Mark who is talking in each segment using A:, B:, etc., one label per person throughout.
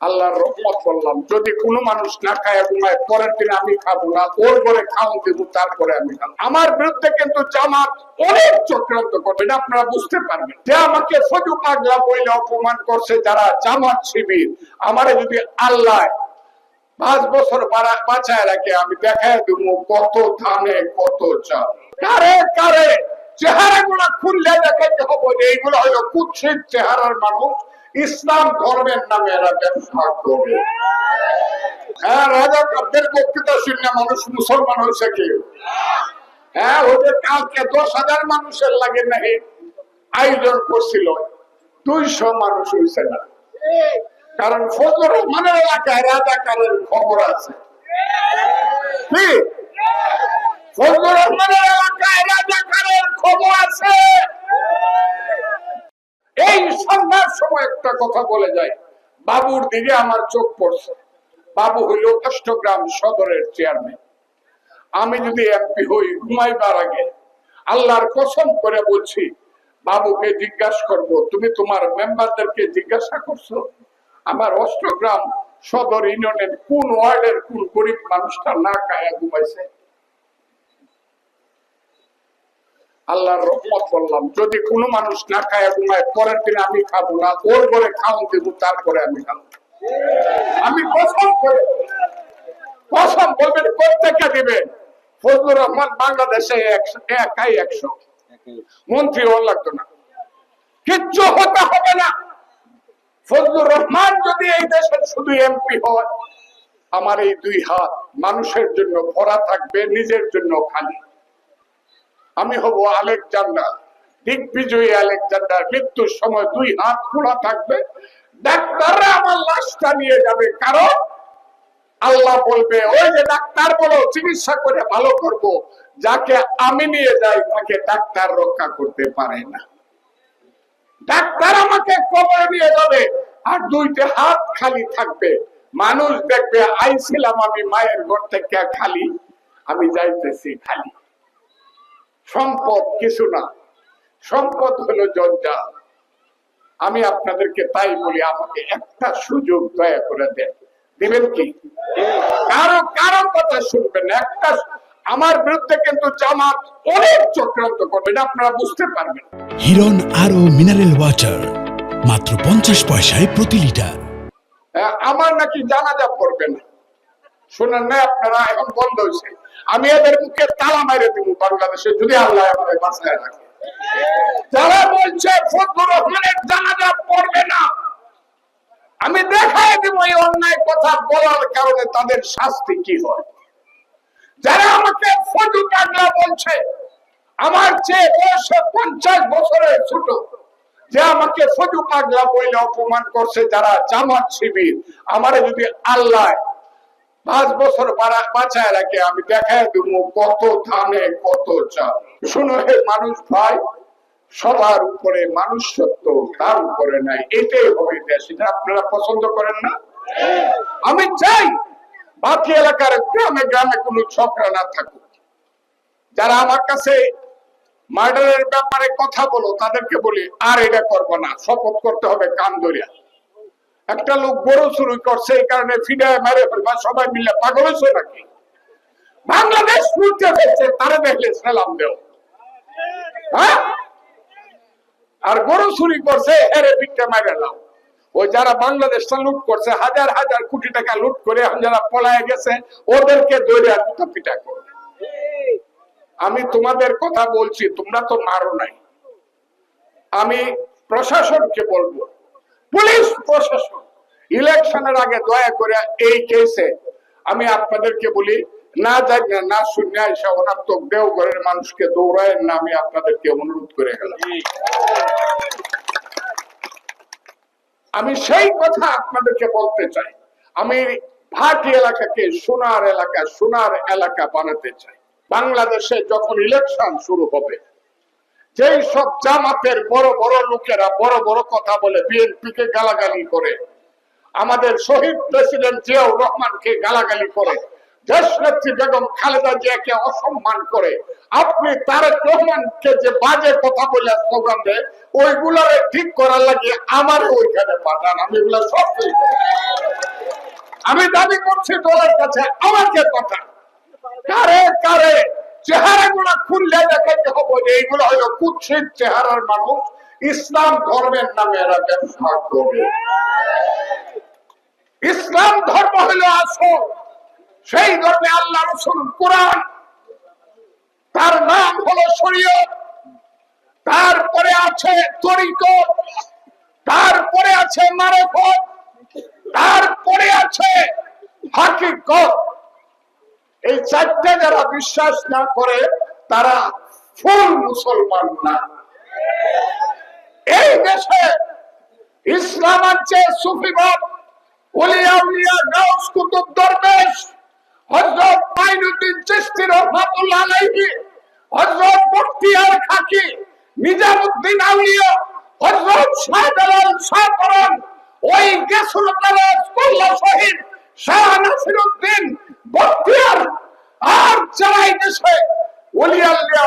A: আল্লাহর রহমত বললাম, যদি কোনো মানুষ না খায়, ঘুমায়, পরের দিন আমি খাব না, ওর করে খাওয়ান দেবো, তারপরে আমি খাব। আমার বিরুদ্ধে কিন্তু জামাত অনেক চক্রান্ত করবে, এটা আপনারা বুঝতে পারবেন। যে আমাকে ফজু পাগলা বইলে অপমান করছে যারা জামাত শিবির, আমারে যদি আল্লাহ পাঁচ বছর বাঁচায় রাখে, আমি দেখায় দেবো কত ধানে, কত চাল। কারে কারে? চেহারা গুলা খুললে দেখাইতে হবে এইগুলো হলো কুৎসিত চেহারার মানুষ। ইসলাম ধর্মের নামে এরা ব্যবসা করে হ্যাঁ রাজা কাব্যের বক্তৃতা শুনলে মানুষ মুসলমান হয়েছে কি? হ্যাঁ ওদের কালকে দশ হাজার মানুষের লাগে নাকি আয়োজন করছিল। দুইশো মানুষ হয়েছে না। কারণ ফজল রহমানের এলাকায় রাজাকারের খবর আছে। কি? ফজল রহমানের এলাকায় রাজাকারের খবর আছে এই সন্ধ্যার সময় একটা কথা বলে যায়, বাবুর দিকে আমার চোখ পড়ছে। বাবু হইল অষ্টগ্রাম সদরের চেয়ারম্যান আমি যদি এমপি হই, ঘুমাইবার আগে আল্লাহর কসম করে বলছি, বাবুকে জিজ্ঞাসা করব, তুমি তোমার মেম্বারদেরকে জিজ্ঞাসা করছ? আমার অষ্টগ্রাম সদর ইউনিয়নের কোন ওয়ার্ডের কোন গরিব মানুষটা না কায়া ঘুমাইছে? আল্লাহর রহমত বললাম, যদি কোনো মানুষ না খায়, ঘুমায়, পরের দিন আমি খাব না। ওর করে খাওয়ান দেবো, তারপরে আমি খাব। আমি কসম করে কসম বলবেন, প্রত্যেককে দিবেন। ফজলুর রহমান বাংলাদেশে একাই একশো। মন্ত্রী লাগতো না। কিচ্ছু হতে হবে না। ফজলুর রহমান যদি এই দেশের শুধু এমপি হয়, আমার এই দুই হাত মানুষের জন্য ভরা থাকবে, নিজের জন্য খালি। আমি হব আলেকজান্ডার। দিগ্বিজয়ী আলেকজান্ডার। মৃত্যুর সময় দুই হাত খোলা থাকবে। ডাক্তাররা আমার লাশটা নিয়ে যাবে। কারণ আল্লাহ বলবে, ওই যে ডাক্তার বলো, চিকিৎসা করে ভালো করব। যাকে আমি নিয়ে যাই, তাকে ডাক্তার রক্ষা করতে পারে না। ডাক্তার আমাকে কবরে নিয়ে যাবে। আর দুইটা হাত খালি থাকবে। মানুষ দেখবে, আইছিলাম আমি মায়ের ঘর থেকে খালি। আমি যাইতেছি খালি। সম্পদ কিছু না। সম্পদ হলো জঞ্জাল। আমি আপনাদেরকে তাই বলি আমাকে একটা সুযোগ দয়া করে দেন। দিবেন কি? কারও কারও কথা শুনবেন একটা আমার বিরুদ্ধে কিন্তু জামাত অনেক চক্রান্ত করবে এটা আপনারা বুঝতে পারবেন।
B: হিরন আরও মিনারেল ওয়াটার মাত্র পঞ্চাশ পয়সায় প্রতি লিটার।
A: হ্যাঁ, আমার নাকি জানাজা পড়বে না। শুনেন না আপনারা এখন বন্ধ হয়েছে। আমি এদের মুখে তালা মাইরে দিব বাংলাদেশে, যদি আল্লাহ আমাদের বাঁচায় রাখে। যারা বলছে, ফজলুর রহমানের জানাজা পড়বে না। আমি দেখাই দিব এই অন্যায় কথা বলার কারণে তাদের শাস্তি কি হয়। যারা আমাকে ফজু পাগলা বলছে, আমার চেয়ে বয়সে পঞ্চাশ বছরের ছোট, যে আমাকে ফজু পাগলা বইলে অপমান করছে, যারা জামাত শিবির, আমারে যদি আল্লাহ পাঁচ বছর বাঁচায় রাখে, আমি দেখায় দেবো কত ধানে, কত চাল। শুনো হে মানুষ ভাই, সবার উপরে মানুষ সত্য তার উপরে নাই। এটাই হবে দেশ। এটা আপনারা পছন্দ করেন না? আমি চাই বাকি এলাকার গ্রামে গ্রামে কোনো ছকরা না থাকুক। যারা আমার কাছে মার্ডারের ব্যাপারে কথা বলো, তাদেরকে বলি, আর এটা করব না। শপথ করতে হবে কান ধরিয়া। একটা লোক গরু চুরি করছে, এই কারণে ফিডায় মেরে ফেলবা সবাই মিলে পাগল হয়েছে নাকি? বাংলাদেশ লুটতে ফেলছে, তারা দেখলে সালাম দেও। হ্যাঁ? আর গরু চুরি করছে, এরে পিঠটা মেরে নাও। ওই যারা বাংলাদেশটা লুট করছে, হাজার হাজার কোটি টাকা লুট করে যারা পলায় গেছে, ওদেরকে দৌড়ে দুটো পিঠা করো। আমি তোমাদের কথা বলছি, তোমরা তো মারো নাই। আমি প্রশাসনকে বলব পুলিশ প্রশাসন। ইলেকশনের আগে দয়া করে এই কেসে আমি আপনাদেরকে বলি, না যাই না না শূন্য এসে অনাত্মক দেওঘরের মানুষকে দৌড়ায় না, আমি আপনাদেরকে অনুরোধ করে গেলাম। আমি সেই কথা আপনাদেরকে বলতে চাই। আমি ভাটি এলাকাকে সোনার এলাকা সোনার এলাকা বানাতে চাই। বাংলাদেশে যখন ইলেকশন শুরু হবে যেই সব জামাতের বড় বড় লোকেরা বড় বড় কথা বলে বিএনপি কে গালাগালি করে, আমাদের শহীদ প্রেসিডেন্ট জিয়াউর রহমানকে গালাগালি করে, দেশনেত্রী বেগম খালেদা জিয়াকে অসম্মান করে, আপনি তারেক রহমানকে যে বাজে কথা বলে স্লোগান দেয়, ওইগুলারে ঠিক করার লাগে আমার ওইখানে পাঠান, আমি এগুলো সব আমি দাবি করছি দলের কাছে আমাকে পাঠান। কারে কারে? চেহারা গুলা খুললে দেখাইতে হবে এইগুলো হলো কুৎসিত চেহারার মানুষ। ইসলাম ধর্মের নামে এরা ব্যবসা করে। ইসলাম ধর্ম হলো আসল। সেই ধর্মে আল্লাহ রসুল কোরআন। তার নাম হলো শরীয়ত। তারপরে আছে তরিকত তারপরে আছে মারফত। তারপরে আছে হাকিকত। এই চারটে যারা বিশ্বাস না করে, তারা ফুল মুসলমান না। এই দেশে ইসলাম আছে সুফিবাদ ওই শহীদ শাহ নাসিরউদ্দিন বখতিয়ার আর যারা এই দেশে ওলিয়াল্লিয়া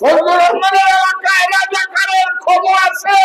A: ফজল রহমানের এলাকায় রাজাকারের খবর আছে।